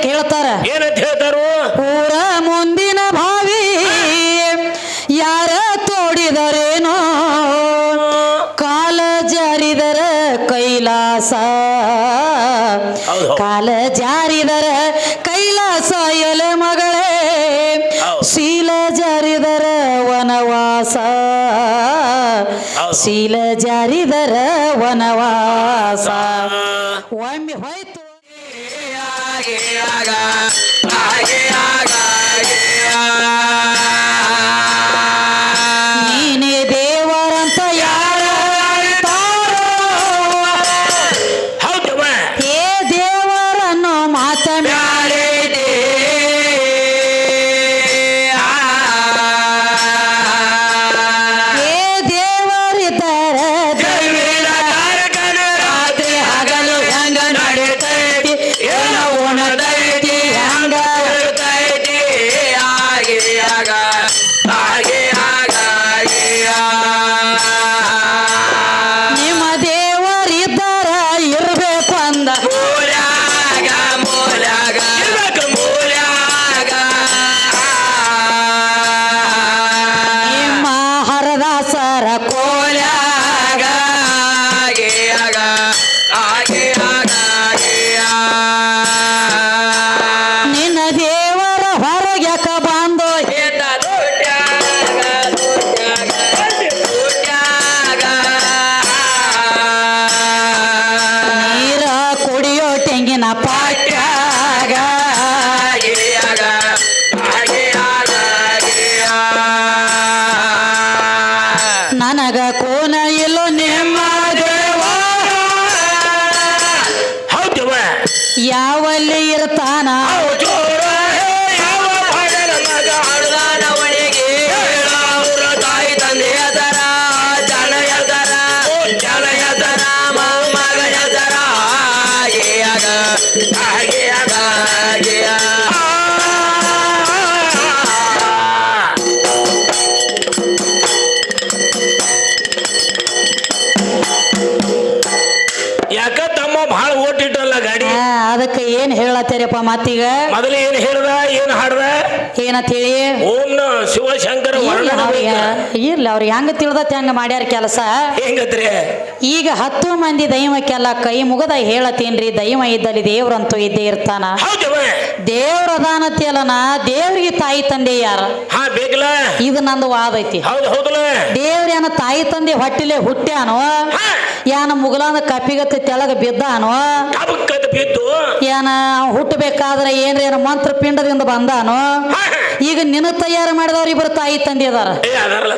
ಅದಕ್ಕೆ ಹೇಳ್ತಾರ? ಏನಂತ ಹೇಳ್ತಾರು? ಊರ ಮುಂದಿನ ಭಾವಿ ಯಾರ ತೋಡಿದರೇನೋ? ಕಾಲ ಜಾರಿದರ ಕೈಲಾಸ. ಕಾಲ ಜಾರಿದರ ಕೈಲಾಸ ಎಲೆ ಮಗಳೇ. ಶೀಲ ಜಾರಿದರ ವನವಾಸ. ಶೀಲ ಜಾರಿದರ ವನವಾಸ ಒಮ್ಮೆ ಹೋಯ್ತು ನೀನೇ ಮತ್ತೀಗ ಮೊದಲು ಏನ್ ಹೇಳ್ದ ಏನ್ ಹಾಡ್ದ? ಏನಂತ ಹೇಳಿ? ಓಂ ಶಿವಶಂಕರ ಇರ್ಲಿ ಅವ್ರಿಗೆ ಹೆಂಗ ತಿಳಿದತ್ತೆ ಹಂಗ ಮಾಡ್ಯಾರ ಕೆಲಸ? ಹೆಂಗತ್ರಿ? ಈಗ ಹತ್ತು ಮಂದಿ ದೈವಕ್ಕೆಲ್ಲ ಕೈ ಮುಗದ ಹೇಳತೀನ್ರಿ ದೈವ ಇದ್ದಲ್ಲಿ ದೇವ್ರಂತೂ ಇದ್ದೇ ಇರ್ತಾನ. ದೇವ್ರ ದೇವ್ರ ಅದಾನತಿಯಲ್ಲನ ದೇವ್ರಿಗೆ ತಾಯಿ ತಂದೆ ಯಾರ? ಇದು ನಂದು ವಾದ ಐತಿ. ದೇವ್ರೇನ ತಾಯಿ ತಂದೆ ಹೊಟ್ಟಿಲೆ ಹುಟ್ಟ್ಯಾನೋ? ಯಾನ ಮುಗಲಾನ ಕಪ್ಪಿಗತ್ತೆ ತೆಳಗ ಬಿದ್ದಾನೋ? ಕಬಕ್ಕದ ಬಿದ್ದು. ಏನ ಹುಟ್ಟಬೇಕಾದ್ರೆ ಏನ್ರ ಏನ ಮಂತ್ರ ಪಿಂಡದಿಂದ ಬಂದಾನೋ. ಈಗ ನಿನ್ನ ತಯಾರು ಮಾಡಿದವ್ರು ಇಬ್ಬರು ತಾಯಿ ತಂದೆ ಅದಾರ.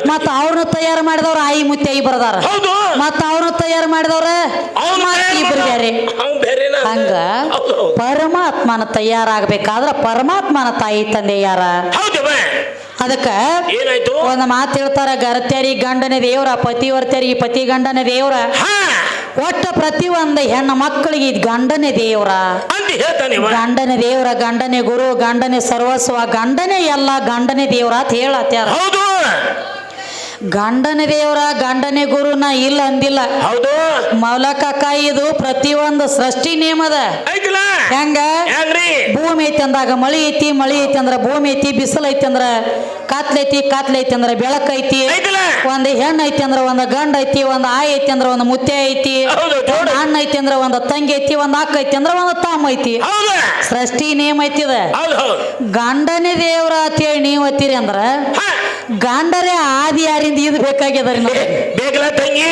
ಮತ್ತ ಅವ್ರನ್ನ ತಯಾರು ಮಾಡಿದವ್ರ ಆಯಿ ಮುತ್ತೆ ಅದಾರ. ಹೌದು. ಮತ್ತ ಅವ್ರನ್ನ ತಯಾರು ಮಾಡಿದವ್ರ ಇಬ್ರು ಬೇರೆ ಹಂಗ. ಪರಮಾತ್ಮನ ತಯಾರಾಗಬೇಕಾದ್ರ ಪರಮಾತ್ಮನ ತಾಯಿ ತಂದೆ ಯಾರ? ಅದಕ್ಕ ಏನಾಯ್ತು? ಒಂದ್ ಮಾತು ಹೇಳ್ತಾರ ಗರತ್ಯಾರಿ ಗಂಡನ ದೇವ್ರ ಪತಿವರ್ತ್ಯರಿಗೆ ಪತಿ ಗಂಡನ ದೇವ್ರ ಒಟ್ಟ ಪ್ರತಿ ಒಂದು ಹೆಣ್ಣು ಮಕ್ಕಳಿಗೆ ಇದು ಗಂಡನೇ ದೇವ್ರ. ಗಂಡನೇ ದೇವ್ರ ಗಂಡನೇ ಗುರು ಗಂಡನೆ ಸರ್ವಸ್ವ ಗಂಡನೇ ಎಲ್ಲ ಗಂಡನೆ ದೇವ್ರ ಅಂತ ಹೇಳತ್ಯಾರ. ಹೌದು. ಗಂಡನೇ ದೇವರ ಗಂಡನೇ ಗುರುನ ಇಲ್ಲ ಅಂದಿಲ್ಲ. ಹೌದು. ಮೌಲಕ ಇದು ಪ್ರತಿಯೊಂದು ಸೃಷ್ಟಿ ನಿಯಮದ ಹೆಂಗ? ಭೂಮಿ ಐತಿ ಅಂದಾಗ ಮಳಿ ಐತಿ ಮಳಿ ಐತಿ ಅಂದ್ರ ಭೂಮಿ ಐತಿ ಬಿಸಿಲು ಐತಿ ಅಂದ್ರ ಕಾತ್ಲೈತಿ ಕಾತ್ಲೈತಿ ಅಂದ್ರ ಬೆಳಕ್ ಐತಿ. ಐತಿಲ್ಲ? ಒಂದ್ ಹೆಣ್ಣು ಐತಿ ಅಂದ್ರ ಒಂದ್ ಗಂಡ ಐತಿ ಒಂದ್ ಆಯ್ ಐತಿ ಅಂದ್ರ ಒಂದ್ ಮುತ್ತೆ ಐತಿ. ಅಣ್ಣ ಐತಿ ಅಂದ್ರ ಒಂದ್ ತಂಗಿ ಐತಿ ಒಂದ್ ಅಕ್ಕ ಐತಿ ಅಂದ್ರ ಒಂದ್ ತಾಮ ಐತಿ. ಸೃಷ್ಟಿ ನಿಯಮ ಐತಿದ. ಗಂಡನೇ ದೇವ್ರ ಅಂತೇಳಿ ನೀವ್ ಅತ್ತೀರಿ ಅಂದ್ರ ಗಂಡರೇ ಆದಿ ಯಾರಿಂದ ಇದು ಬೇಕಾಗ್ಯದ್ರಿ ನಮ್ಗೆ ಬೇಕಲ್ಲ ತಂಗಿ.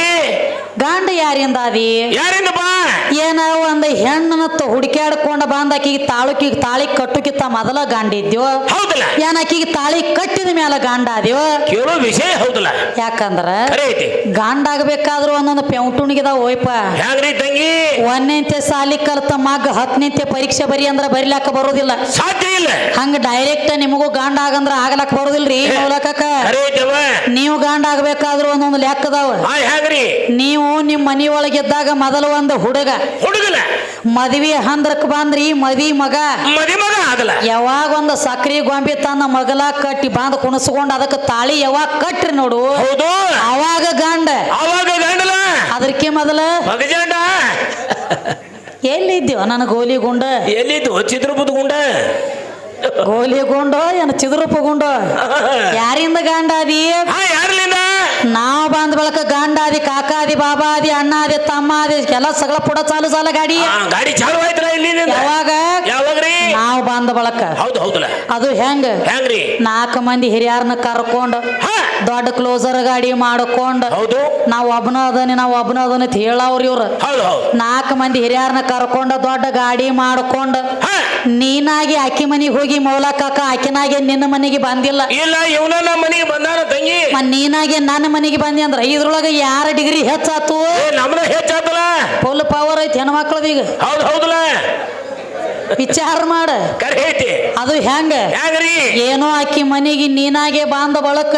ಗಂಡ ಯಾರಿಂದ ಆದಿ? ಯಾರಿಂದ ಬಾ? ಏನ ಒಂದ್ ಹೆಣ್ಣನ ಹುಡುಕ್ಯಾಡ್ಕೊಂಡ ಬಂದ ಆಕಿಗೆ ತಾಳುಕಿಗೆ ತಾಳಿ ಕಟ್ಟುಕಿತ್ತ ಮೊದಲ ಗಾಂಡ ಇದ್ಯೋ? ಹೌದಲ್ಲ. ಏನ್ ಆಕಿಗೆ ತಾಳಿ ಕಟ್ಟಿದ ಮ್ಯಾಲ ಗಾಂಡ ಆದ್ಯೋ? ಕೇಳೋ ವಿಷಯ ಹೌದಲ್ಲ. ಯಾಕಂದ್ರ ಗಾಂಡ ಐತಿ. ಗಂಡ ಆಗ್ಬೇಕಾದ್ರೂ ಒಂದೊಂದು ಪೆಂಟುಣಿಗಿದಾವ ಓಯ್ಪ ತಂಗಿ? ಒಂದನೇಂತೆ ಸಾಲಿ ಕಲ್ತ ಮಗ್ ಹತ್ತನೇಂತೆ ಪರೀಕ್ಷೆ ಬರಿ ಅಂದ್ರ ಬರಿಲಾಕ ಬರೋದಿಲ್ಲ. ಸಾಧ್ಯ ಇಲ್ಲ. ಹಂಗ ಡೈರೆಕ್ಟ್ ನಿಮಗೂ ಗಾಂಡ ಆಗಂದ್ರ ಆಗ್ಲಾಕ ಬರೋದಿಲ್ರಿ ಮೂಲಕ ಐತವ ನೀವು ಗಂಡ ಆಗ್ಬೇಕಾದ್ರೂ ಒಂದೊಂದು ಲೆಕ್ಕದವ. ಹಾ ಹೆಂಗ್ರಿ? ನೀವು ನಿಮ್ಮ ಮನಿ ಒಳಗಿದ್ದಾಗ ಮೊದಲು ಒಂದು ಹುಡುಗ. ಹುಡುಗಲ ಮದ್ವಿ ಹಂದ್ರಕ್ ಬಂದ್ರಿ ಮದಿ ಮಗ. ಮದಿ ಮಗ ಆಗಲ್ಲ. ಯಾವಾಗ ಒಂದು ಸಕ್ರಿ ಗೊಂಬೆ ತನ್ನ ಮಗಲ ಕಟ್ಟಿ ಬಾಂದ್ ಕುಣಸ್ಕೊಂಡ್ ಅದಕ್ಕೆ ತಾಳಿ ಯಾವಾಗ ಕಟ್ರಿ ನೋಡು. ಹೌದು. ಅವಾಗ ಗಂಡ. ಅವಾಗ ಗಂಡಲ ಅದಕ್ಕೆ ಮೊದಲ? ಮಗಜಾಂಡ ಎಲ್ಲಿದ್ದೀವ ನನ್ನ ಗೋಲಿ ಗುಂಡ. ಎಲ್ಲಿದ್ದು ಚಿತ್ರಬುದ್ ಗುಂಡ. ಗೋಲಿ ಗುಂಡ ಏನು ಚಿದ್ರಪ್ಪ ಗುಂಡ ಯಾರಿಂದ ಗಾಂಡಾದಿ ಹಾ ಯಾರ್ಲಿಂದ ನಾವು ಬಂದ ಬಳಕ ಗಂಡಾದಿ ಕಾಕಾದಿ ಬಾಬಾದಿ ಅಣ್ಣಾದಿ ತಮ್ಮಾದಿ ಎಲ್ಲ ಸಗಳ ಪುಡ ಚಾಲು ಸಾಲ ಗಾಡಿ. ಆ, ಗಾಡಿ ಚಾಲು ಆಯ್ತಲ್ಲ ಇಲ್ಲಿ ಯಾವಾಗ? ಯಾವಾಗ್ರಿ? ನಾವು ಬಂದ ಬಳಕ. ಹೌದು ಹೌದಲ್ಲ. ಅದು ಹೆಂಗ? ಹೆಂಗ್ರಿ? ನಾಲ್ಕು ಮಂದಿ ಹಿರಿಯರನ್ನ ಕರ್ಕೊಂಡು ಹಾ. ದೊಡ್ಡ ಕ್ಲೋಸರ್ ಗಾಡಿ ಮಾಡ್ಕೊಂಡು ಹೌದು. ನಾವು ಒಬ್ಬನ ಅದನಿ ನಾವು ಒಬ್ಬನ ಅದನ್ನ ಅಂತ ಹೇಳವ್ರಿ ಇವ್ರು. ಹೌದು ಹೌದು. ನಾಲ್ಕು ಮಂದಿ ಹಿರಿಯರನ್ನ ಕರ್ಕೊಂಡು ದೊಡ್ಡ ಗಾಡಿ ಮಾಡ್ಕೊಂಡು ಹಾ. ನೀನಾಗಿ ಅಕ್ಕಿ ಮನಿಗೆ ಹೋಗಿ ಮೌಲಕ್ಕ ಅಕ್ಕಿನಾಗೆ ನಿನ್ನ ಮನೆಗೆ ಬಂದಿಲ್ಲ. ಇಲ್ಲ ಇವನ ನಮ್ಮ ಮನೆಗೆ ಬಂದಾನ ತಂಗಿ. ಮ ನೀನಾಗೆ ನನ್ನ ಮನೆಗೆ ಬಂದಿ ಅಂದ್ರೆ ಇದ್ರೊಳಗೆ ಯಾರ ಡಿಗ್ರಿ ಹೆಚ್ಚಾತು? ಏ ನಮ್ನ ಹೆಚ್ಚಾತಲ್ಲ. ಫುಲ್ ಪವರ್ ಐತಿ ಹೆಣ್ಮಕ್ಳದ ಈಗ. ಹೌದು ಹೌದಲ್ಲ. ವಿಚಾರ ಮಾಡ. ಕರೆ ಐತಿ ಅದು ಹೆಂಗ? ಹೆಂಗ್ರಿ? ಏನೋ ಆಕಿ ಮನೆಗೆ ನೀನಾಗೆ ಬಂದ ಬಳಕ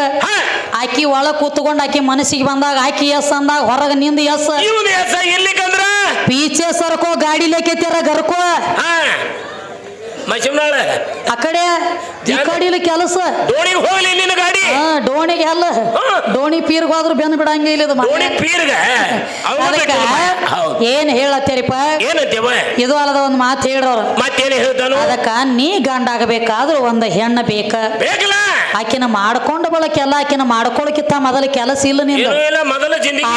ಆಕಿ ಒಳ ಕೂತ್ಕೊಂಡು ಆಕಿ ಮನಸ್ಸಿಗೆ ಬಂದಾಗ ಆಕಿ ಎಸ್ ಅಂದಾಗ ಹೊರಗೆ ನಿಂದ ಎಸ್. ಇವನ್ ಹೆಸ ಇಲ್ಲಿಕಂದ್ರ ಪೀಚೆ ಸರ್ಕೋ ಗಾಡಿ ಲೆಕ್ಕೆತ್ಯಾರ ಗರ್ಕೋ. ಹಾ ಮಶಿಮ್ನಾಳ ಆ ಕಡೆ ಈ ಕಡಿಲಿ ಕೆಲಸ. ದೋಣಿಗೆ ಹೋಗ್ಲಿ ನಿನ್ನ ಗಾಡಿ. ಹಾ ಡೋಣಿಗೆ ಅಲ್ಲ. ಡೋಣಿ ಪೀರ್ಗ್ ಹೋದ್ರು ಬೆನ್ ಬಿಡಂಗೆ ಇಲ್ಲ ಇದು. ದೋಣಿ ಪೀರ್ಗ? ಅದಕ್ಕ ಏನ್ ಹೇಳತ್ತೀರಿಪ್ಪ? ಏನಂತೇವ ಇದು ಅಲ್ಲದ ಒಂದು ಮಾತು ಹೇಳ್ರವ್ರ. ಮತ್ತೇನು ಹೇಳ್ತಾನು? ಅದಕ್ಕ ನೀ ಗಂಡಾಗಬೇಕಾದ್ರೂ ಒಂದು ಹೆಣ್ಣು ಬೇಕ. ಬೇಕಲ್ಲ? ಆಕಿನ ಮಾಡ್ಕೊಂಡ ಬಳಕೆಲ್ಲ ಆಕಿನ ಮಾಡ್ಕೊಳಕಿತ್ತ ಮೊದಲ ಕೆಲಸ ಇಲ್ಲ ನಿಂದು.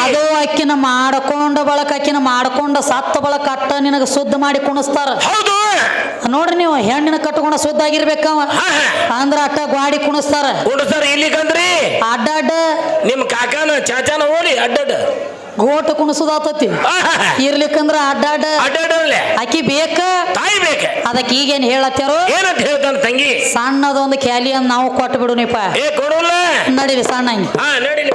ಅದು ಆಕಿನ ಮಾಡ್ಕೊಂಡು ಬಳಕ ಆಕಿನ ಮಾಡ್ಕೊಂಡ ಸತ್ತ ಬಳಕ ಅಟ್ಟ ನಿನಗ ಶುದ್ಧ ಮಾಡಿ ಕುಣಿಸ್ತಾರ. ಹೌದು. ನೋಡ್ರಿ ನೀವು ಹೆಣ್ಣಿನ ಕಟ್ಕೊಂಡ ಸುದ್ದ ಆಗಿರ್ಬೇಕವ. ಹಾ ಅಂದ್ರ ಅಟ್ಟ ಗಾಡಿ ಕುಣಿಸ್ತಾರ. ಇಲ್ಲಿ ಕಂದ್ರಿ ಅಡ್ಡ ಅಡ್ಡ. ನಿಮ್ ಕಾಕಾನ ಚಾಚಾನ ಓಡಿ ಅಡ್ಡಡ್ಡ ಗೋಟ ಕುಣಿಸೋದಾತತಿ. ಇರ್ಲಿಕ್ಕಂದ್ರ ಅಡ್ಡ ಅಡ್ಡ. ಅಕ್ಕಿ ಆಕಿ ಬೇಕ? ತಾಯಿ ಬೇಕ? ಅದಕ್ಕೆ ಈಗೇನ್ ಹೇಳತ್ತಾರೋ ಏನಂತ ಹೇಳ್ತಾನ ತಂಗಿ? ಸಣ್ಣದೊಂದು ಅಂತ ನಾವು ಕೊಟ್ಟು ಬಿಡುನಿಪ್ಪ ಏ ಕೊಡೋಲ್ಲ? ನಡೀರಿ ಸಣ್ಣ ಹಂಗೆ. ಹಾ ನಡಿಲಿ.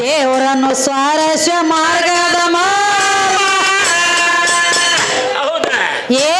ದೇವರನ್ನು ಸ್ವಾರಸ್ಯ ಮಾರ್ಗದ ಮಾ ಹೌದಾ? ಏ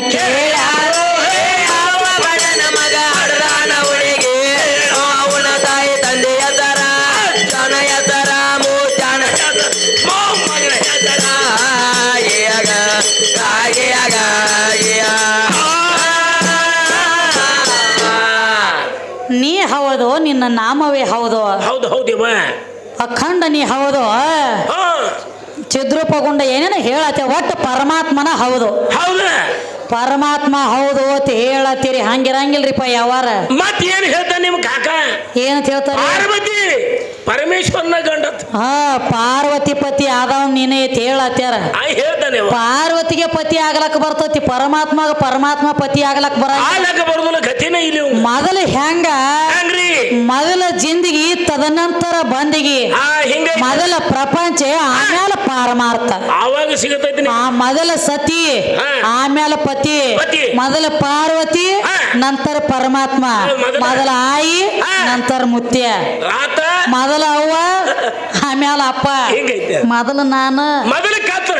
ಕೇಳ ನೀ ಹೌದು? ನಿನ್ನ ನಾಮವೇ ಹೌದು? ಹೌದು ಹೌದಿವ ಅಖಂಡ ನೀ ಹೌದು. ಚಿದ್ರೂಪಗೊಂಡ ಏನೇನು ಹೇಳತ್ತೆ ಒಟ್ಟು ಪರಮಾತ್ಮನ ಹೌದು. ಹೌದ. ಪರಮಾತ್ಮ ಹೌದು ಅಂತ ಹೇಳತ್ತೀರಿ ಹಂಗಿರಂಗಿಲ್ರಿಪ್ಪ ಯಾವಾರ? ಮತ್ತೇನ್ ಹೇಳ್ತಾನೆ ನಿಮ್ ಕಾಕ? ಏನಂತ ಹೇಳ್ತಾರೆ? ಪಾರ್ವತಿ! ಪರಮೇಶ್ವರನ ಗಂಡ ಹಾ ಪಾರ್ವತಿ ಪತಿ ಆದವ್ ನೀನೇ ಅಂತ ಹೇಳತ್ಯಾರ ಆ ಹೇಳ್ತಾನೆ ಅವ. ಪಾರ್ವತಿಗೆ ಪತಿ ಆಗ್ಲಕ್ ಬರ್ತತಿ ಪರಮಾತ್ಮಗ ಪರಮಾತ್ಮ ಪತಿ ಆಗ್ಲಕ್ ಬರ ಬರುದಿಲ್ಲ ಗತಿನ ಇಲ್ಲಿ. ಮೊದಲು ಹೆಂಗ ಹೆಂಗ್ರಿ ಮೊದಲ ಜಿಂದಗಿ ತದನಂತರ ಬಂದಿಗಿ ಆ ಹಿಂಗ ಮೊದಲ ಪ್ರಪಂಚ ಆಮೇಲೆ ಪಾರಮಾರ್ಥ ಆವಾಗ ಸಿಗತೈತಿ ಆ ಮೊದಲ ಸತಿ ಹಾ. ಆಮೇಲೆ ಪತಿ ಪತಿ. ಮೊದಲ ಪಾರ್ವತಿ ಹಾ. ನಂತರ ಪರಮಾತ್ಮ ಮೊದಲ- ಮೊದಲ ಆಯಿ ಹಾ. ನಂತರ ಮುತ್ಯ ರಾತ ಮೊದಲ ಅವ್ವ ಆಮೇಲೆ ಅಪ್ಪ. ಹಿಂಗೈತೆ? ಮೊದಲು ನಾನು. ಮೊದಲ ಕಾತ್ರ?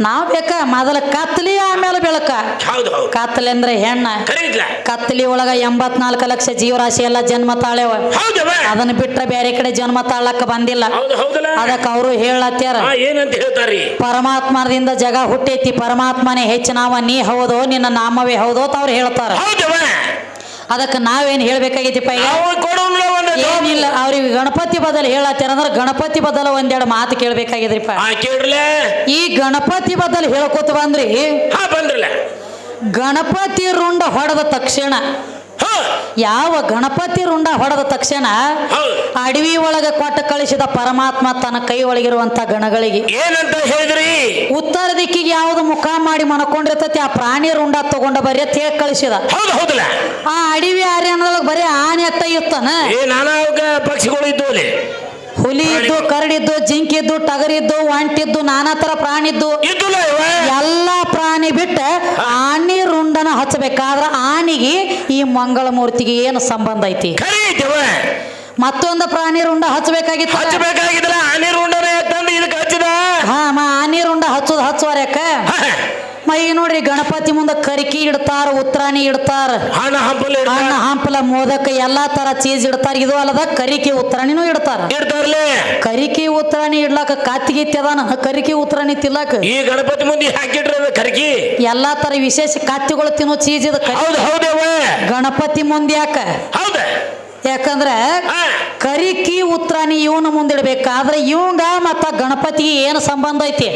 ನಾವ್ ಬೇಕ ಮೊದಲ ಕತ್ಲಿ ಆಮೇಲೆ ಬೆಳಕ. ಹೌದು ಹೌದು. ಕತ್ಲಿ ಅಂದ್ರೆ ಹೆಣ್ಣ. ಕತ್ತಲಿ ಕತ್ಲಿ ಒಳಗ ಎಂಬತ್ನಾಲ್ಕು ಲಕ್ಷ ಜೀವರಾಶಿ ಎಲ್ಲ ಜನ್ಮ ತಾಳೆವ ಹೌದವ? ಅದನ್ನ ಬಿಟ್ರೆ ಬೇರೆ ಕಡೆ ಜನ್ಮ ತಾಳಕ್ಕ ಬಂದಿಲ್ಲ. ಹೌದು ಹೌದಲ್ಲ? ಅದಕ್ಕೆ ಅವರು ಹೇಳತ್ಯಾರ. ಏನಂತ ಪರಮಾತ್ಮದಿಂದ ಜಗ ಹುಟ್ಟೈತಿ ಪರಮಾತ್ಮನೇ ಹೆಚ್ಚಿನವ ನೀ ಹೌದೋ ನಿನ್ನ ನಾಮವೇ ಹೌದೋ ಅಂತ ಅವ್ರು ಹೇಳ್ತಾರ. ಹೌದವ? ಅದಕ್ಕೆ ನಾವೇನು ಹೇಳಬೇಕಾಗೈತಿ ಈಗ? ಏನಿಲ್ಲ ಅವ್ರಿಗೆ ಗಣಪತಿ ಬದಲು ಹೇಳತ್ತೇನೆ ಅಂದ್ರೆ ಗಣಪತಿ ಬದಲು ಒಂದೆರಡು ಮಾತು ಕೇಳ್ಬೇಕಾಗಿದ್ರಿಪ್ಪ. ಈ ಗಣಪತಿ ಬದಲು ಹೇಳ್ಕೊತ ಬಂದ್ರಿ ಗಣಪತಿ ರುಂಡ ಹೊಡೆದ ತಕ್ಷಣ ಯಾವ ಗಣಪತಿ ರುಂಡ ಹೊಡೆದ ತಕ್ಷಣ ಅಡವಿ ಒಳಗ ಕೊಟ್ಟ ಕಳಿಸಿದ ಪರಮಾತ್ಮ ತನ್ನ ಕೈ ಒಳಗಿರುವಂತ ಗಣಗಳಿಗೆ. ಏನಂತ ಹೇಳಿದ್ರಿ? ಉತ್ತರ ದಿಕ್ಕಿಗೆ ಯಾವ್ದು ಮುಖ ಮಾಡಿ ಮನಕೊಂಡಿರ್ತತಿ ಆ ಪ್ರಾಣಿ ರುಂಡ ತಗೊಂಡ ಬರೀ ಹೇಳಿ ಕಳಿಸಿದ. ಆ ಅಡವಿ ಆರ್ಯನದೊಳಗೆ ಬರೀ ಆನೆ ಅತ್ತ ಇತ್ತಾನ? ಪಕ್ಷಿಗಳು ಇದ್ದು ಅಲ್ಲಿ ಹುಲಿ ಇದ್ದು ಕರಡಿದ್ದು ಜಿಂಕಿದ್ದು ಟಗರಿದ್ದು ಒಂಟಿದ್ದು ನಾನಾ ತರ ಪ್ರಾಣಿದ್ದು. ಎಲ್ಲ ಪ್ರಾಣಿ ಬಿಟ್ಟ ಆನಿ ರುಂಡನ ಹಚ್ಚಬೇಕಾದ್ರ ಆನಿಗೆ ಈ ಮಂಗಳ ಮೂರ್ತಿಗೆ ಏನು ಸಂಬಂಧ ಐತಿ? ಮತ್ತೊಂದು ಪ್ರಾಣಿ ರುಂಡ ಹಚ್ಚಬೇಕಾಗಿತ್ತು ಹಚ್ಚಬೇಕಾಗಿದ್ರೆ ಆನೆ ರುಂಡನ ಹಚ್ಚಿದ. ಹಾ ಮಾ ಆನಿ ರುಂಡ ಹಚ್ಚೋದು ಹಚ್ಚುವರ್ಯಾಕ ಈಗ ನೋಡ್ರಿ ಗಣಪತಿ ಮುಂದೆ ಕರಿಕಿ ಇಡ್ತಾರ ಉತ್ತರಾಣಿ ಇಡ್ತಾರ. ಹಣ ಹಂಪಲ ಹಣ್ಣು ಹಂಪಲ ಮೋದಕ ಎಲ್ಲಾ ತರ ಚೀಸ್ ಇಡ್ತಾರ. ಇದು ಅಲ್ಲದ ಕರಿಕಿ ಉತ್ತರಾಣಿನೂ ಇಡ್ತಾರ. ಕರಿಕಿ ಉತ್ತರಾಣಿ ಇಡ್ಲಾಕ ಕಾತಿಗೆ ಅದಾನ. ಕರಿಕಿ ಉತ್ತರಾಣಿ ತಿಲ್ಲಾಕ ಈ ಗಣಪತಿ ಮುಂದೆ ಹಾಕಿಟ್ರ ಕರಿಕಿ ಕರ್ಕಿ? ಎಲ್ಲಾ ತರ ವಿಶೇಷ ಕಾತಿಗಳು ತಿನ್ನೋ ಚೀಸ್ ಇದು ಹೌದು ಹೌದವ ಗಣಪತಿ ಮುಂದೆ ಯಾಕ ಹೌದ. ಯಾಕಂದ್ರ ಕರಿಕಿ ಉತ್ರಾಣಿ ಇವನ ಮುಂದಿಡ್ಬೇಕಾದ್ರೆ ಇವಂಗ ಮತ್ತ ಗಣಪತಿ ಏನು ಸಂಬಂಧ ಐತಿ?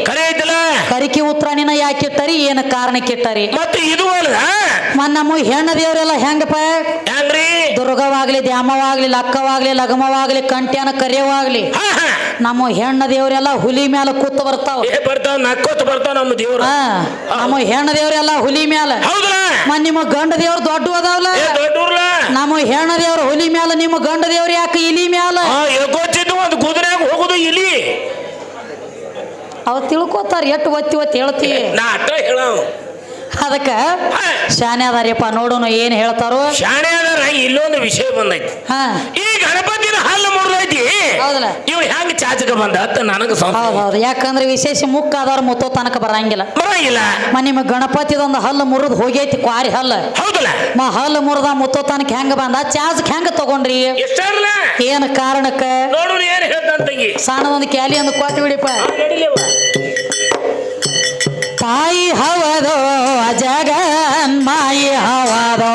ಕರಿಕಿ ಉತ್ರಾಣಿನ ಯಾಕೆ ಇಟ್ಟರಿ? ಏನು ಕಾರಣಕ್ಕೆ ಇಟ್ಟರಿ ಮತ್ತೆ ನಮ್ಮ ಹೆಣ್ಣ ದೇವರೆಲ್ಲ ಹೆಂಗಪ್ಪ? ದುರ್ಗವಾಗ್ಲಿ ದ್ಯಾಮವಾಗ್ಲಿ ಲಕ್ಕವಾಗ್ಲಿ ಲಗಮವಾಗ್ಲಿ ಕಂಟ್ಯಾನ ಕರೆಯವಾಗ್ಲಿ ನಮ್ಮ ಹೆಣ್ಣ ದೇವರೆಲ್ಲ ಹುಲಿ ಮ್ಯಾಲ ಕೂತ್ ಬರ್ತಾವ. ಬರ್ತಾವ ನಕ್ಕೋತ ಬರ್ತಾವ ನಮ್ಮ ದೇವ್ರ. ಹಾ ನಮ್ಮ ಹೆಣ್ಣ ದೇವರೆಲ್ಲ ಹುಲಿ ಮ್ಯಾಲ. ಮತ್ ನಿಮ್ಮ ಗಂಡ ದೇವ್ರ ದೊಡ್ಡ ಅದಾವಲ್ಲ ನಮ್ಮ ಹೆಣ್ಣ ದೇವ್ರ ಹುಲಿ ಮ್ಯಾಲ ನಿಮ್ಮ ಗಂಡ ದೇವ್ರ ಯಾಕೆ ಇಲಿ ಮ್ಯಾಲ? ಒಂದು ಕುದುರೆಯಾಗ ಹೋಗುದು ಇಲಿ. ಅವ್ ತಿಳ್ಕೊತಾರ ಎಟ್ಟು ಒತ್ತಿ ಒತ್ತಿ ಹೇಳ್ತೀವಿ ನಾ ಅಟ್ಟ ಹೇಳ ಅದಕ್ಕ ಶಾನೆ ಅದಾರ್ಯಪ್ಪ ನೋಡೋಣ ಏನ್ ಹೇಳ್ತಾರೋ? ಶಾಣೆ ಅದಾರ ಇಲ್ಲೊಂದು ವಿಷಯ ಬಂದೈತಿ. ಹಾ. ಈ ಗಣಪತಿನ ಹಲ್ಲು ಮುರಿದೈತಿ. ಹೌದಲ್ಲ. ಇವ್ ಹೆಂಗ್ ಚಾಚಕ ಬಂದ ಅಂತ ನನಗ ಹೌದ್ ಹೌದು ಯಾಕಂದ್ರೆ ವಿಶೇಷ ಮುಕ್ಕ ಆದವ್ರ ಮುತ್ತೋ ತನಕ ಬರಂಗಿಲ್ಲ. ಬರಂಗಿಲ್ಲ. ಮ ನಿಮ್ಮ ಗಣಪತಿದೊಂದು ಹಲ್ಲು ಮುರಿದು ಹೋಗೈತಿ ಕ್ವಾರಿ ಹಲ್ಲು. ಹೌದಲ್ಲ. ಮಾ ಹಲ್ಲು ಮುರಿದ ಮುತ್ತೋ ತನಕ ಹೆಂಗ ಬಂದ? ಚಾರ್ಜ್ ಹೆಂಗ ತಗೊಂಡ್ರಿ? ಎಷ್ಟಲ್ಲ ಏನ್ ಕಾರಣಕ್ಕ? ನೋಡು ಏನ್ ಸಣ್ಣದೊಂದು ಕ್ಯಾಲಿ ಒಂದು ಕೊಟ್ಟು ಬಿಡಿಪ್ಪ. ತಾಯಿ ಹವದೋ ಅಜಗನ್ ಮಾಯಿ ಹವದೋ.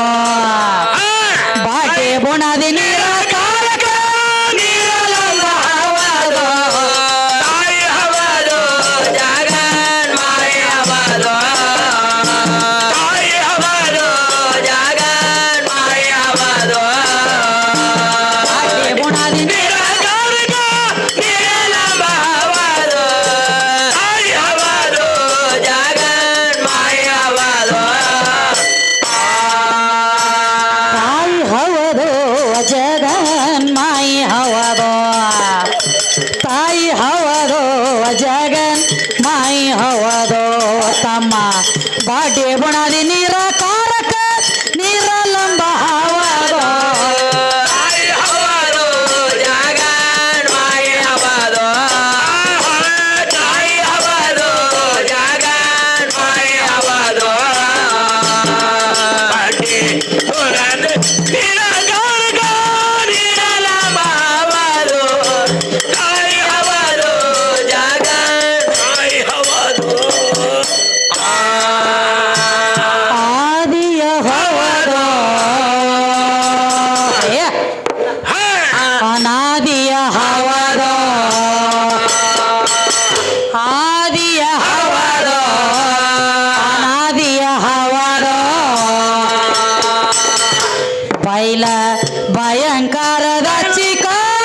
ಭಯಂಕರದ ಚಿಕಾಡ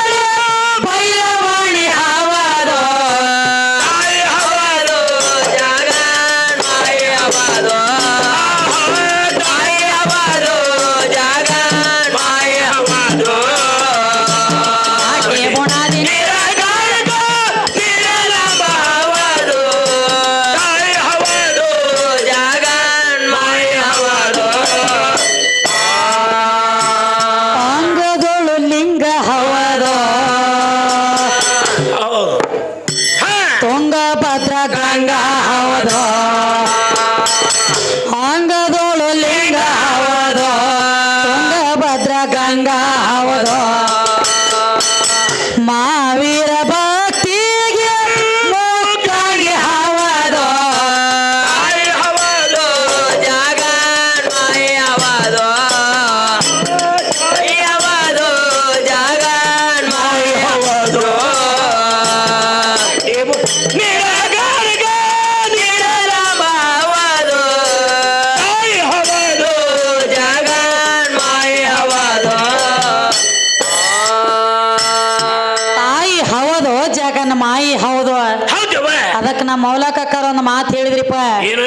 ರಂಗ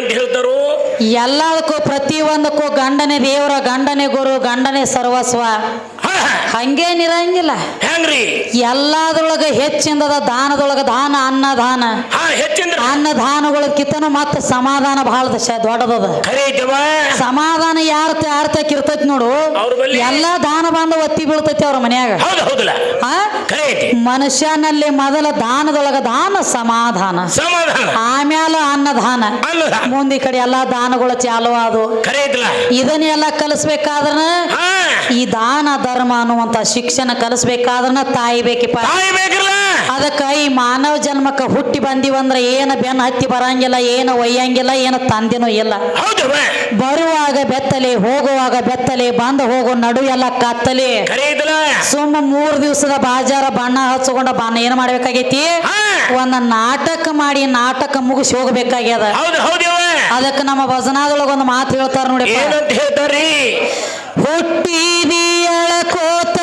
ಏನಂತ ಹೇಳ್ತಾರು ಎಲ್ಲದಕ್ಕೂ ಪ್ರತಿಯೊಂದಕ್ಕೂ ಗಂಡನೇ ದೇವರ ಗಂಡನೇ ಗುರು ಗಂಡನೇ ಸರ್ವಸ್ವ. ಹಂಗೇನಿರಂಗಿಲ್ಲ. ಹೆಂಗ್ರಿ? ಎಲ್ಲಾದ್ರೊಳಗ ಹೆಚ್ಚಿಂದದ ದಾನದೊಳಗ ದಾನ ಅನ್ನದಾನ. ಹಾ ಹೆಚ್ಚಂದ್ರ? ಮತ್ತ ಮತ್ತೆ ಸಮಾಧಾನ ಬಹಳ ದೊಡ್ಡದದ. ಸಮಾಧಾನ ಯಾರ ಯಾರ ಇರ್ತೈತಿ ನೋಡು. ಎಲ್ಲಾ ದಾನ ಬಂದ ಒತ್ತಿ ಬೀಳ್ತೈತಿ ಅವ್ರ ಮನ್ಯಾಗ. ಮನುಷ್ಯನಲ್ಲಿ ಮೊದಲ ದಾನದೊಳಗ ದಾನ ಸಮಾಧಾನ. ಆಮ್ಯಾಲ ಅನ್ನದಾನ. ಮುಂದೆ ಈ ಕಡೆ ಎಲ್ಲಾ ದಾನಗಳು ಚಾಲು ಅದು ಇದನ್ನೆಲ್ಲ ಕಲಿಸ್ಬೇಕಾದ್ರ ಈ ದಾನ ಧರ್ಮ ಅನ್ನುವಂತ ಶಿಕ್ಷಣ ಕಲಿಸ್ಬೇಕಾದ್ರ ತಾಯಿ ಬೇಕಿಪ್ಪ. ತಾಯಿ ಬೇಕಲ್ಲ ಅದಕ್ಕ ಈ ಮಾನವ ಜನ್ಮಕ್ಕ ಹುಟ್ಟಿ ಬಂದಿವಂದ್ರ ಏನ ಬೆನ್ನ ಹತ್ತಿ ಬರಂಗಿಲ್ಲ ಏನ ಒಯ್ಯಂಗಿಲ್ಲ ಏನ ತಂದೆನೂ ಇಲ್ಲ. ಬರುವಾಗ ಬೆತ್ತಲೆ ಹೋಗುವಾಗ ಬೆತ್ತಲೆ ಬಂದು ಹೋಗೋ ನಡು ಎಲ್ಲ ಕತ್ತಲೆ. ಸುಮ್ಮ ಮೂರ್ ದಿವಸದ ಬಾಜಾರ ಬಣ್ಣ ಹಚ್ಕೊಂಡ ಬಣ್ಣ ಏನ್ ಮಾಡ್ಬೇಕಾಗೈತಿ? ಒಂದು ನಾಟಕ ಮಾಡಿ ನಾಟಕ ಮುಗಿಸಿ ಹೋಗ್ಬೇಕಾಗ್ಯದ. ಅದಕ್ಕೆ ನಮ್ಮ ಭಜನಾದೊಳಗ ಒಂದು ಮಾತು ಹೇಳ್ತಾರ ನೋಡಿ ಏನಂತ ಕೋತ ಅಳಕೋತ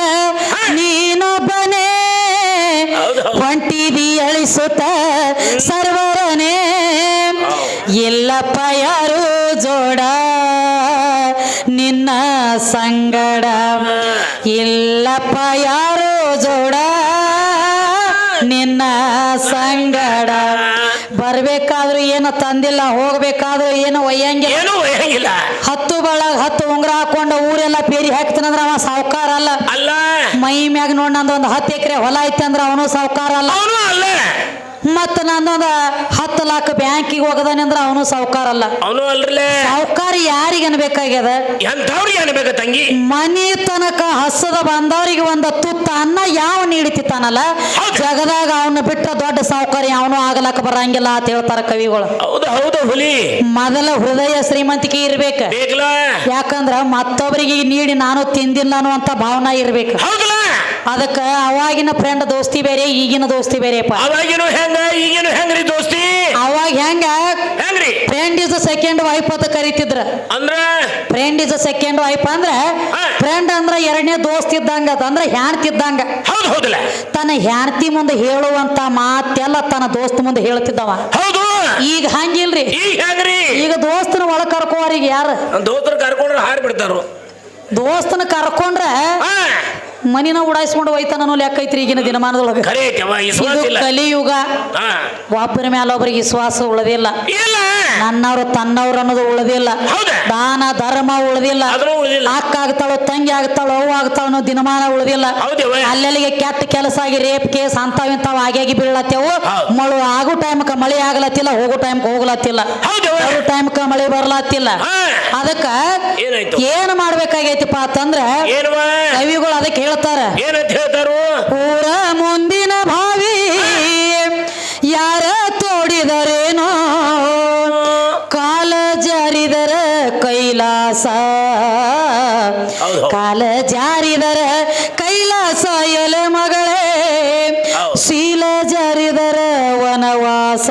ನೀನೊಬ್ಬನೇ. ಹೊಂಟಿದಿ ಅಳಿಸುತ್ತ ಸರ್ವರನೇ ಇಲ್ಲಪ್ಪ ಯಾರು ಜೋಡ? ನಿನ್ನ ಸಂಗಡ. ಇಲ್ಲಪ್ಪ ಯಾರು ಜೋಡ? ನಿನ್ನ ಸಂಗಡ ಬರ್ಬೇಕಾದ್ರೂ ಏನು ತಂದಿಲ್ಲ ಹೋಗ್ಬೇಕಾದ್ರೂ ಏನು ಒಯ್ಯಂಗಿಲ್ಲ. ಏನೂ ಹತ್ತು ಬಳಗ ಹತ್ತು ಉಂಗ್ರ ಹಾಕೊಂಡ ಊರೆಲ್ಲ ಪೇರಿ ಹಾಕ್ತಾನಂದ್ರ ಅವ ಸಾವುಕಾರ ಅಲ್ಲ. ಅಲ್ಲ. ಮೈ ಮ್ಯಾಗ ನೋಡ್ ನಂದು ಒಂದು ಹತ್ತು ಎಕರೆ ಹೊಲ ಐತೆ ಅಂದ್ರ ಅವನು ಸಾವುಕಾರ ಅಲ್ಲ. ಅವನು ಅಲ್ಲ. ಮತ್ತ ನನ್ನದ ಹತ್ತು ಲಾಖ ಬ್ಯಾಂಕಿಗೆ ಹೋಗದಾನೆ ಅಂದ್ರೆ ಅವನು ಸಾವುಕಾರ ಅಲ್ಲ. ಅವನು ಅಲ್ರಲ್ಲೇ ಸಾವುಕಾರ ಯಾರಿಗೆ ಅನ್ಬೇಕಾಗ್ಯದ? ಎಂಥವ್ರಿಗೆ ಅನ್ಬೇಕ ತಂಗಿ? ಮನಿ ತನಕ ಹಸದ ಬಂದವರಿಗೆ ಒಂದು ತುತ್ತ ಅನ್ನ ಯಾವ ನೀಡಿತಿತ್ತಾನಲ್ಲ? ಜಗದಾಗ ಅವನು ಬಿಟ್ಟ ದೊಡ್ಡ ಸಾವುಕಾರ ಯಾವನು ಆಗಲಕ್ಕ ಬರಂಗಿಲ್ಲ ಅಂತ ಹೇಳ್ತಾರ ಕವಿಗಳು. ಹೌದು ಹೌದು ಹುಲಿ. ಮೊದಲ ಹೃದಯ ಶ್ರೀಮಂತಿಕೆ ಇರ್ಬೇಕ. ಬೇಕಲ್ಲ ಯಾಕಂದ್ರ ಮತ್ತೊಬ್ಬರಿಗೆ ನೀಡಿ ನಾನು ತಿಂದಿಲ್ಲ ಅನ್ನುವಂತ ಭಾವನಾ ಇರ್ಬೇಕು. ಹೌದಲ್ಲ ಅದಕ್ಕ ಅವಾಗಿನ ಫ್ರೆಂಡ್ ದೋಸ್ತಿ ಬೇರೆ ಈಗಿನ ದೋಸ್ತಿ ಬೇರೆಪ್ಪ. ಅವಾಗಿನೂ ಹೆಂಗ ಈಗೇನು ಹೆಂಗ್ರಿ ದೋಸ್ತಿ? ಅವಾಗ ಹೆಂಗ? ಹೆಂಗ್ರಿ? ಫ್ರೆಂಡ್ ಇಸ್ ಸೆಕೆಂಡ್ ವೈಫ್ ಅಂತ ಕರಿತಿದ್ರ. ಅಂದ್ರ? ಫ್ರೆಂಡ್ ಇಸ್ ಸೆಕೆಂಡ್ ವೈಫ್ ಅಂದ್ರ ಫ್ರೆಂಡ್ ಅಂದ್ರ ಎರಡನೇ ದೋಸ್ತ್ ಇದ್ದಂಗ ಅಂದ್ರೆ ಹ್ಯಾಣ್ತಿದ್ದಂಗ ಹೌದು ಹೌದಲ್ಲ. ತನ್ನ ಹ್ಯಾಣ್ತಿ ಮುಂದೆ ಹೇಳುವಂತ ಮಾತೆಲ್ಲ ತನ್ನ ದೋಸ್ತ್ ಮುಂದೆ ಹೇಳ್ತಿದ್ದವ ಹೌದು. ಈಗ ಹಂಗಿಲ್ರಿ. ಈಗ ಹೆಂಗ್ರಿ? ಈಗ ದೋಸ್ತನ ಒಳ ಕರ್ಕೋರಿಗೆ ಯಾರು? ದೋಸ್ತರು ಕರ್ಕೊಂಡ್ರೆ ಹಾರಿ ಬಿಡ್ತಾರ ದೋಸ್ತನ ಕರ್ಕೊಂಡ್ರೆ ಮನಿನ ಉಡಾಯಿಸ್ಕೊಂಡು ಅನ್ನೋ ಲೆಕ್ಕ ಐತ್ರಿ ಈಗಿನ ದಿನಮಾನದೊಳಗೆ. ಖರೆ ಐತವ ವಿಶ್ವಾಸ ಇದು ಇಲ್ಲ. ಕಲಿಯುಗ. ಹಾ. ಒಬ್ಬರ ಮೇಲೆ ಒಬ್ಬರಿಗೆ ವಿಶ್ವಾಸ ಉಳದಿಲ್ಲ ಇಲ್ಲ. ತನ್ನವ್ರ ತನ್ನವ್ರು ಅನ್ನೋದು ಉಳದಿಲ್ಲ ಹೌದಾ? ದಾನ ಧರ್ಮ ಉಳದಿಲ್ಲ ಅಕ್ಕ ಆಗ್ತಾಳೋ ತಂಗಿ ಆಗ್ತಾಳೋ ಅವು ಆಗ್ತಾಳ ಅನ್ನೋ ದಿನಮಾನ ಉಳದಿಲ್ಲ ಅಲ್ಲೆಲ್ಲಿಗೆ ಕೆಟ್ಟ ಕೆಲಸ ಆಗಿ ರೇಪ್ ಕೇಸ್ ಅಂತಾವ್ ಇಂತಾವ್ ಆಗಿ ಬೀಳತ್ತೇವು ಹೌದು. ಮಳು ಆಗೋ ಟೈಮ್ಕ ಮಳೆ ಆಗ್ಲತ್ತಿಲ್ಲ ಹೋಗೋ ಟೈಮ್ಕ ಹೋಗ್ಲತ್ತಿಲ್ಲ. ಬರೋ ಟೈಮ್ಕ ಮಳೆ ಬರ್ಲತ್ತಿಲ್ಲ. ಹಾ. ಅದಕ್ಕ ಏನಾಯ್ತು? ಏನ್ ಮಾಡ್ಬೇಕಾಗೈತಿಪ್ಪ ಅಂತಂದ್ರ ಕವಿಗಳು ಅದಕ್ಕೆ ಹೇಳ್ತಾರ ಏನಂತ ಹೇಳ್ತಾರು ಊರ ಮುಂದಿನ ಭಾವಿ ಯಾರ ತೋಡಿದರೇನೋ ಕಾಲ ಜಾರಿದರ ಕೈಲಾಸ. ಕಾಲ ಜಾರಿದರ ಕೈಲಾಸ ಎಲೆ ಮಗಳೇ. ಶೀಲ ಜಾರಿದರ ವನವಾಸ.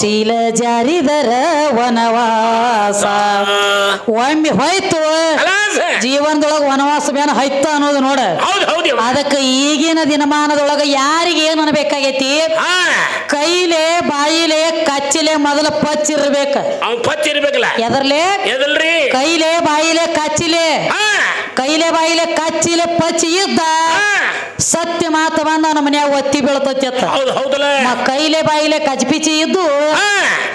ಶೀಲ ಜಾರಿದರ ವನವಾಸ ಒಮ್ಮೆ ಹೋಯ್ತು. ಜೀವನದೊಳಗ ವನವಾಸ ಬೇನ ಹೈತ ಅನ್ನೋದು ನೋಡ. ಅದಕ್ಕೆ ಈಗಿನ ದಿನಮಾನದೊಳಗ ಯಾರಿಗೆ ಏನು ಅನ್ಬೇಕಾಗೈತಿ? ಕೈಲೆ ಬಾಯಿಲೆ ಕಚ್ಚಿಲೆ ಮೊದಲ ಪಚ್ ಇರ್ಬೇಕ. ಪಚ್ ಇರ್ಬೇಕಲ್ಲ. ಎದರ್ಲೆ? ಎದಲ್ರಿ? ಕೈಲೆ ಬಾಯಿಲೆ ಕಚ್ಚಿಲೆ. ಕೈಲೆ ಬಾಯಿಲೆ ಕಚ್ಚಿಲೆ ಪಚ್ಚಿ ಇದ್ದ ಸತ್ಯ ಮಾತು ಬಂದ ನಮ್ಮ ಮನ್ಯಾಗ ಒತ್ತಿ ಬೀಳ್ತೈತಿ ಅತ್ತ. ಕೈಲೆ ಬಾಯಿಲೆ ಕಚ್ಪಿಚಿ ಇದ್ದು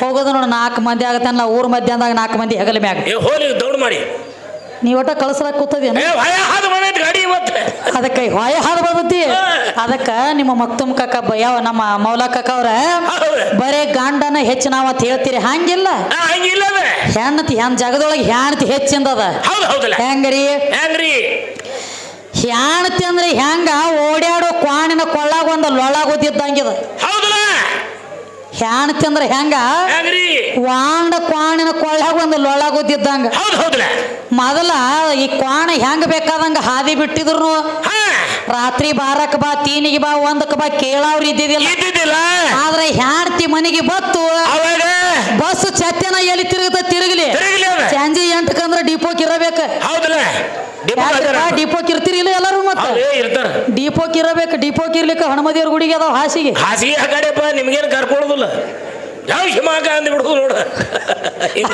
ಹೋಗೋದು ನೋಡ ನಾಲ್ಕು ಮಂದಿ ಆಗತ್ತೆ ಊರ್ ಮಧ್ಯಾಹ್ನದಾಗ ನಾಲ್ಕು ಮಂದಿ ಹೆಗಲ ಮ್ಯಾಗ. ಏ ಹೋಲಿ ದೌಡ್ ಮಾಡಿ. ನೀ ಒಟ್ಟ ಕಳ್ಸಲಕ್ ಕೂತದೇನ ಗಾಡಿ ಇವತ್ತು. ಅದಕ್ಕೆ ಹೊಯ ಹಾದು ಬರ್ತೈತಿ ಹಾ. ಅದಕ್ಕ ನಿಮ್ಮ ಮಕ್ತುಮ್ ಕಾಕ ಭಯ ಯಾವ ನಮ್ಮ ಮೌಲಾ ಕಾಕ ಅವ್ರ? ಬರೇ ಗಂಡನ ಹೆಚ್ಚು ನಾವ್ ಅಂತ ಹೇಳ್ತೀರಿ ಹಂಗಿಲ್ಲ ಅದ. ಹೆಣ್ಣತಿ ಹೆಣ್ ಜಗದೊಳಗೆ ಹೆಣ್ತಿ ಹೆಚ್ಚಿಂದದ ಹೌದು ಹೌದಲ್ಲ. ಹೆಂಗ್ರಿ? ಹೆಂಗ್ರಿ? ಹೆಣ್ತಿ ಅಂದ್ರೆ ಹೆಂಗ? ಓಡ್ಯಾಡೋ ಕ್ವಾಣಿನ ಕೊಳ್ಳಾಗ ಒಂದು ಲೊಳಾಗ ಓದಿದ್ದಂಗಿದ ಹೌದಲ್ಲ ಹೆಣ್ತಿ ಅಂದ್ರೆ ಹೆಂಗ? ವಾಂಡ ಕ್ವಾಣಿನ ಕೊಳ್ಳಾಗ ಒಂದು ಲೊಳಗುದ್ದಿದ್ದಂಗ ಮೊದಲ ಈ ಕ್ವಾಣ ಹೆಂಗ ಬೇಕಾದಂಗ ಹಾದಿ ಬಿಟ್ಟಿದ್ರು. ರಾತ್ರಿ ಬಾರಕ್ ಬಾ ತೀನಿಗೆ ಬಾ ಒಂದಕ್ಕೆ ಬಾ ಕೇಳವ್ರು ಇದ್ದಿದ್ದಿಲ್ಲ. ಇದ್ದಿದ್ದಿಲ್ಲ. ಆದ್ರೆ ಹ್ಯಾಡ್ತಿ ಮನೆಗೆ ಬತ್ತು. ಅವಾಗ? ಬಸ್ ಚತ್ಯನ ಎಲ್ಲಿ ತಿರುಗತ ತಿರುಗಲಿ. ತಿರುಗಲಿ ಅದ. ಸಂಜೆ ಎಂಟಕ್ಕಂದ್ರೆ ಡಿಪೋಕ್ ಇರಬೇಕ. ಹೌದಲ್ಲ ಡಿಪೋ. ಡಿಪೋಕ್ ಇರ್ತಿರಿಲ್ಲ ಎಲ್ಲರೂ ಮತ್ತೆ? ಹೌದು, ಏ, ಇರ್ತಾರ. ಡಿಪೋಕ್ ಇರಬೇಕು ಡಿಪೋಕ್ ಇರ್ಲಿಕ್ಕೆ ಹನುಮದೇವ್ರ ಗುಡಿಗೆ ಅದಾವ ಹಾಸಿಗೆ. ಹಾಸಿಗೆ ಹಾಕಡೆಪ್ಪ ನಿಮ್ಗೇನು ಕರ್ಕೊಳ್ಳೋದಿಲ್ಲ ಯಾವ ಶಿಮಾಕ ಅಂದ್ ಬಿಡುದು ನೋಡು. ಹಿಂಗ.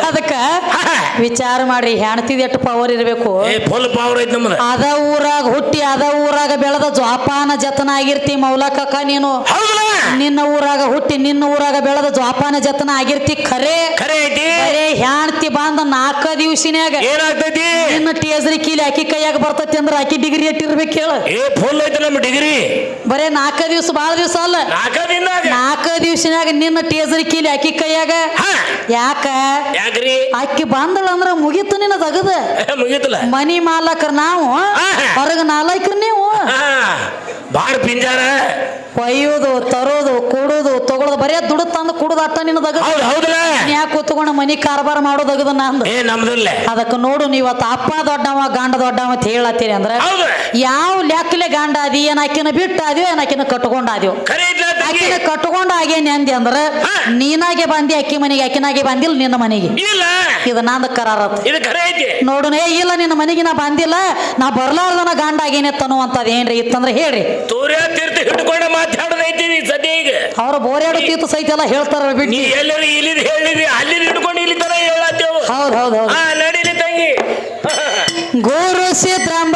ವಿಚಾರ ಮಾಡ್ರಿ ಹೆಣ್ತಿದ್ ಎಷ್ಟು ಪವರ್ ಇರಬೇಕು. ಫುಲ್ ಪವರ್ ಐತಿ ನಮ್ದು. ಅದ ಊರಾಗ ಹುಟ್ಟಿ ಅದ ಊರಾಗ ಬೆಳೆದ ಜೋಪಾನ ಜತನ ಆಗಿರ್ತಿ ಮೌಲಕಕ್ಕ ನೀನು. ಹೌದಲ್ಲ ನಿನ್ನ ಊರಾಗ ಹುಟ್ಟಿ ನಿನ್ನ ಊರಾಗ ಬೆಳೆದ ಜೋಪಾನ ಜತನ ಆಗಿರ್ತಿ ಖರೆ. ಖರೆ ಐತಿ. ಖರೆ ಹೆಣ್ತಿ ಬಂದ ನಾಲ್ಕ ದಿವಸಿನ್ಯಾಗ ಏನಾಗ್ತೈತಿ? ನಿನ್ನ ಟೇಸರಿ ಕೀಲಿ ಆಕಿ ಕೈಯಾಗ ಬರ್ತೈತಿ ಅಂದ್ರ ಆಕಿ ಡಿಗ್ರಿ ಎಟ್ಟಿರ್ಬೇಕು ಹೇಳ. ಏ ಫುಲ್ ಐತಿ ನಮ್ಮ ಡಿಗ್ರಿ. ಬರೇ ನಾಲ್ಕ ದಿವಸ ಬಾಳ ದಿವಸ ಅಲ್ಲ. ನಾಲ್ಕ ದಿವ್ಸಿನ್ಯಾಗ ನಿನ್ನ ಟೇಸರಿ ಕೀಲಿ ಆಕಿ ಕೈಯಾಗ. ಯಾಕ? ಯಾಕ್ರಿ? ಆಕಿ ಬಂದಳ ಅಂದ್ರ ಮುಗಿತು ನಿನ್ನ ತಗದ ಮುಗಿತಲ್ಲ. ಮನಿ ಮಾಲಕರ್ ನಾವು. ಹೊರಗ ನಾಲ್ಕರು ಬಾಳ ಪಿಂಜಾರ. ಒಯ್ಯೋದು ತರೋದು ಕೊಡೋದು ತಗೊಳೋದು ಬರೇ ದುಡ್ಡು ತಂದು ಕುಡುದು ಅಟ್ಟ ಹೌದು ಹೌದಲ್ಲ ಯಾಕೆ ಕೂತ್ಕೊಂಡು ಮನಿ ಕಾರ್ಬಾರ ಮಾಡೋದಗದ ನಂದು. ಏ ನಮ್ದಲ್ಲೇ. ಅದಕ್ಕೆ ನೋಡು ನೀವತ್ತು ಅಪ್ಪ ದೊಡ್ಡವ ಗಂಡ ದೊಡ್ಡವ ಅಂತ ಹೇಳತ್ತೀರಿ ಅಂದ್ರೆ ಹೌದು. ಯಾವ ಲೆಕ್ಕಲೆ ಗಾಂಡ ಅದಿ ಏನಾಕಿನ ಬಿಟ್ಟು ಅದಿಯೋ ಏನ್ ಆಕಿನ ಕಟ್ಕೊಂಡ್ ಖರೆ ತಂಗಿ ಆಕಿನ ಕಟ್ಕೊಂಡ್ ಆಗೇನಿ ಅಂದಿ ಅಂದ್ರ ಹಾ. ನೀನಾಗೆ ಬಂದಿ ಅಕ್ಕಿ ಮನೆಗೆ ಅಕ್ಕಿನಾಗೆ ಬಂದಿಲ್ಲ ನಿನ್ನ ಮನೆಗೆ. ಇಲ್ಲ. ಇದು ನಂದ ಕರಾರ ಇದು ಖರೆ ಐತಿ. ನೋಡು ಏ ಇಲ್ಲ ನಿನ್ನ ಮನೆಗೆ ನಾ ಬಂದಿಲ್ಲ. ನಾ ಬರ್ಲಾರ್ದನ ಗಾಂಡ ಆಗೇನೆ ತನ್ನುವಂಥದ್ದು ಏನ್ರಿ ಇತ್ತಂದ್ರೆ ಹೇಳ್ರಿ. ಅವ್ರು ತೀರ್ಥ ಹಿಡ್ಕೊಂಡ ಮಾತಾಡೋದೈತಿ ನೀ ಸದ್ಯ ಈಗ. ಅವ್ರ ಬೋರ್ಯಾಡು ತೀರ್ಥ ಸಹಿತ ಎಲ್ಲ ಹೇಳ್ತಾರ ನೀ ಬಿಟ್ಟು ಎಲ್ಲರೂ ಇಲ್ಲಿದ್ ಹೇಳಿದಿ ಅಲ್ಲಿ ಹಿಡ್ಕೊಂಡು ಇಲ್ಲಿ ತರ ಹೇಳತ್ತೇವು. ಹೌದ್ ಹೌದ್ ಹೌದ್. ಹಾ ನಡೀಲಿ ತಂಗಿ. ಗುರು ಸಿದ್ರಂಬ